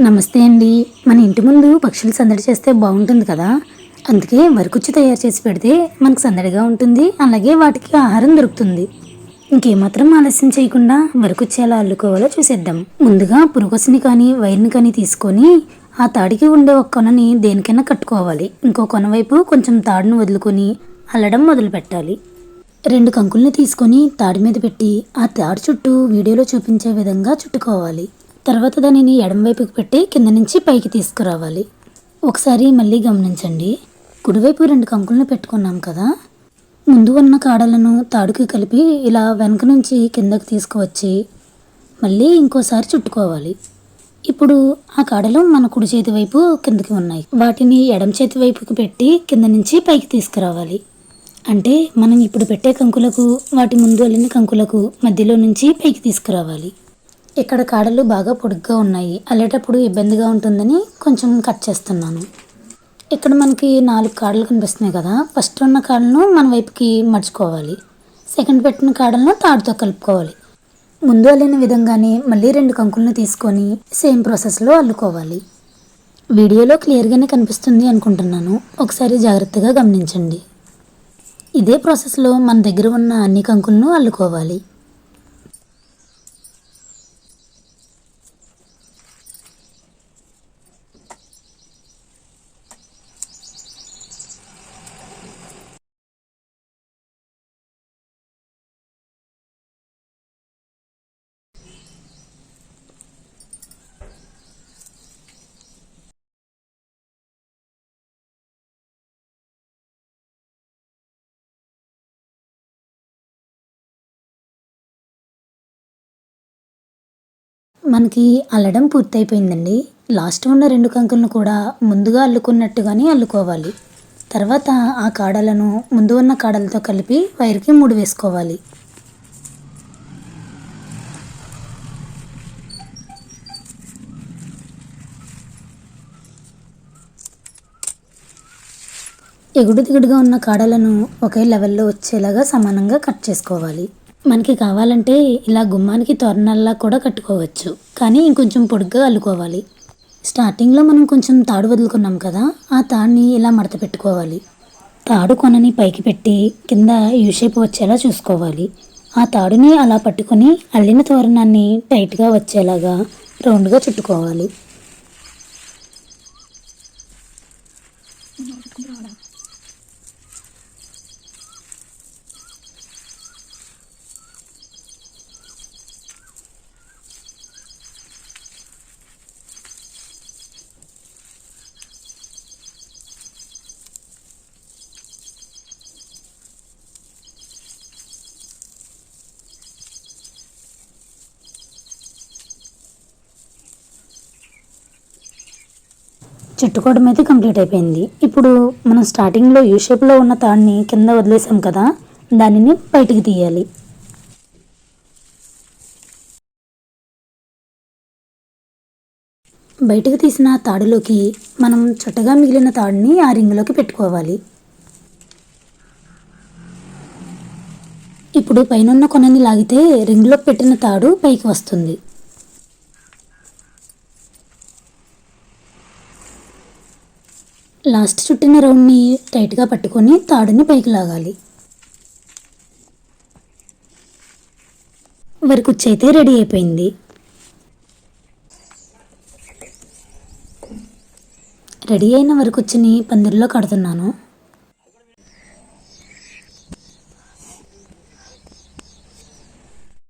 నమస్తే అండి. మన ఇంటి ముందు పక్షులు సందడి చేస్తే బాగుంటుంది కదా? అందుకే వరకుచ్చి తయారు చేసి పెడితే మనకు సందడిగా ఉంటుంది అలాగే వాటికి ఆహారం దొరుకుతుంది. ఇంకేమాత్రం ఆలస్యం చేయకుండా వరకుచ్చి ఎలా అల్లుకోవాలో చూసేద్దాం. ముందుగా పురుగొసిని కానీ వైర్ని కానీ తీసుకొని ఆ తాడికి ఉండే ఒక కొనని దేనికైనా కట్టుకోవాలి. ఇంకో కొన వైపు కొంచెం తాడును వదులుకొని అల్లడం మొదలు పెట్టాలి. రెండు కంకుల్ని తీసుకొని తాడి మీద పెట్టి ఆ తాడు చుట్టూ వీడియోలో చూపించే విధంగా చుట్టుకోవాలి. తర్వాత దానిని ఎడమవైపుకి పెట్టి కింద నుంచి పైకి తీసుకురావాలి. ఒకసారి మళ్ళీ గమనించండి. కుడివైపు రెండు కంకులను పెట్టుకున్నాం కదా. ముందు ఉన్న కాడలను తాడుకి కలిపి ఇలా వెనక నుంచి కిందకి తీసుకువచ్చి మళ్ళీ ఇంకోసారి చుట్టుకోవాలి. ఇప్పుడు ఆ కాడలు మన కుడి చేతి వైపు కిందకి ఉన్నాయి. వాటిని ఎడం చేతి వైపుకి పెట్టి కింద నుంచి పైకి తీసుకురావాలి. అంటే మనం ఇప్పుడు పెట్టే కంకులకు వాటి ముందు వెళ్ళిన కంకులకు మధ్యలో నుంచి పైకి తీసుకురావాలి. ఇక్కడ కాడలు బాగా పొడుగ్గా ఉన్నాయి. అల్లేటప్పుడు ఇబ్బందిగా ఉంటుందని కొంచెం కట్ చేస్తున్నాను. ఇక్కడ మనకి నాలుగు కాడలు కనిపిస్తున్నాయి కదా. ఫస్ట్ ఉన్న కాడలను మన వైపుకి మడుచుకోవాలి. సెకండ్ పెట్టిన కాడలను తాడుతో కలుపుకోవాలి. ముందు అల్లిన విధంగానే మళ్ళీ రెండు కంకులను తీసుకొని సేమ్ ప్రాసెస్లో అల్లుకోవాలి. వీడియోలో క్లియర్గానే కనిపిస్తుంది అనుకుంటున్నాను. ఒకసారి జాగ్రత్తగా గమనించండి. ఇదే ప్రాసెస్లో మన దగ్గర ఉన్న అన్ని కంకులను అల్లుకోవాలి. మనకి అల్లడం పూర్తయిపోయిందండి. లాస్ట్ ఉన్న రెండు కంకులను కూడా ముందుగా అల్లుకున్నట్టుగానే అల్లుకోవాలి. తర్వాత ఆ కాడలను ముందు ఉన్న కాడలతో కలిపి వైర్కి ముడి వేసుకోవాలి. ఎగుడు దిగుడుగా ఉన్న కాడలను ఒకే లెవెల్లో వచ్చేలాగా సమానంగా కట్ చేసుకోవాలి. మనకి కావాలంటే ఇలా గుమ్మానికి తోరణాల్లా కూడా కట్టుకోవచ్చు. కానీ ఇంకొంచెం పొడుగ్గా అల్లుకోవాలి. స్టార్టింగ్లో మనం కొంచెం తాడు వదులుకున్నాం కదా ఆ తాడుని ఇలా మడత పెట్టుకోవాలి. తాడు కొనని పైకి పెట్టి కింద యూ షేప్ వచ్చేలా చూసుకోవాలి. ఆ తాడుని అలా పట్టుకొని అల్లిన తోరణాన్ని టైట్గా వచ్చేలాగా రౌండ్గా చుట్టుకోవాలి. చుట్టుకోవడం అయితే కంప్లీట్ అయిపోయింది. ఇప్పుడు మనం స్టార్టింగ్లో యూ షేప్లో ఉన్న తాడిని కింద వదిలేసాం కదా దానిని బయటికి తీయాలి. బయటకు తీసిన తాడులోకి మనం చుట్టగా మిగిలిన తాడుని ఆ రింగులోకి పెట్టుకోవాలి. ఇప్పుడు పైనున్న కొనని లాగితే రింగులోకి పెట్టిన తాడు పైకి వస్తుంది. లాస్ట్ చుట్టిన రౌండ్ని టైట్గా పట్టుకొని తాడుని పైకి లాగాలి. వరకుచ్చి అయితే రెడీ అయిపోయింది. రెడీ అయిన వరకుచ్చిని పందిరిలో కడుతున్నాను.